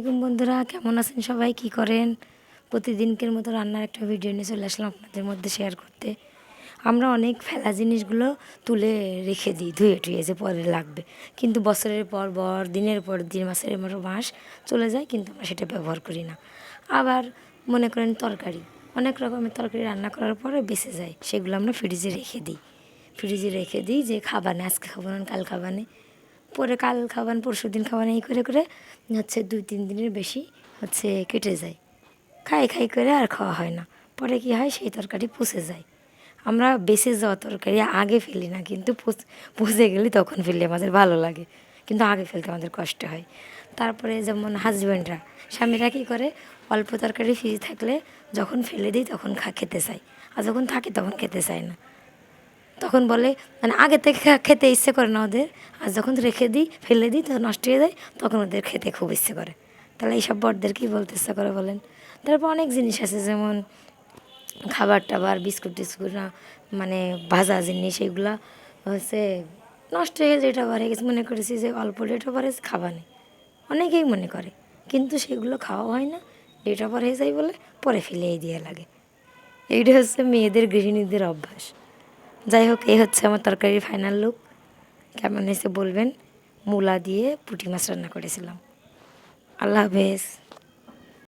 আসসালামাইকুম বন্ধুরা, কেমন আছেন সবাই? কি করেন? প্রতিদিনকের মতো রান্নার একটা ভিডিও নিয়ে চলে আসলাম আপনাদের মধ্যে শেয়ার করতে। আমরা অনেক ফেলা জিনিসগুলো তুলে রেখে দিই, ধুয়ে টুয়ে যে পরে লাগবে। কিন্তু বছরের পর বর, দিনের পর দিন, মাসের মতো মাস চলে যায়, কিন্তু আমরা সেটা ব্যবহার করি না। আবার মনে করেন তরকারি, অনেক রকমের তরকারি রান্না করার পরে বেঁচে যায়, সেগুলো আমরা ফ্রিজে রেখে দিই। ফ্রিজে রেখে দিই যে খাবানে, আজকে খাবান কাল খাবানে। পরে কাল খাবান পরশু দিন খাবান এই করে করে হচ্ছে দুই, তিন দিনের বেশি হচ্ছে কেটে যায়। খাই খাই করে আর খাওয়া হয় না। পরে কি হয়? সেই তরকারি পচে যায়। আমরা বেঁচে যাওয়া তরকারি আগে ফেলি না, কিন্তু পচে গেলে তখন ফেললে আমাদের ভালো লাগে। কিন্তু আগে ফেলতে আমাদের কষ্ট হয়। তারপরে যেমন হাজব্যান্ডরা স্বামীরা কী করে? অল্প তরকারি ফ্রিজ থাকলে যখন ফেলে দিই তখন খা, খেতে চায়। আর যখন থাকে তখন খেতে চায় না। তখন বলে মানে আগে থেকে খেতে ইচ্ছে করে না ওদের। আর যখন রেখে দিই, ফেলে দিই, তখন নষ্ট হয়ে যায়, তখন ওদের খেতে খুব ইচ্ছে করে। তাহলে এইসব বড়দের কী বলতে ইচ্ছা করে বলেন? তারপর অনেক জিনিস আছে, যেমন খাবার টাবার, বিস্কুট টিস্কুট, না মানে ভাজা জিনিস, এগুলা হচ্ছে নষ্ট হয়ে গেছে, এটা হয়ে গেছে। মনে করেছি যে অল্প ডেট হয়েছে খাবা নেই। অনেকেই মনে করে, কিন্তু সেগুলো খাওয়া হয় না। ডেট ওভার হয়ে যায় বলে, পরে ফেলেই দিয়ে লাগে। এইটা হচ্ছে মেয়েদের, গৃহিণীদের অভ্যাস। যাই হোক, এই হচ্ছে আমার তরকারির ফাইনাল লুক কেমন হয়েছে বলবেন? মূলা দিয়ে পুটি মাছ রান্না করেছিলাম। আল্লাহ হাফেজ।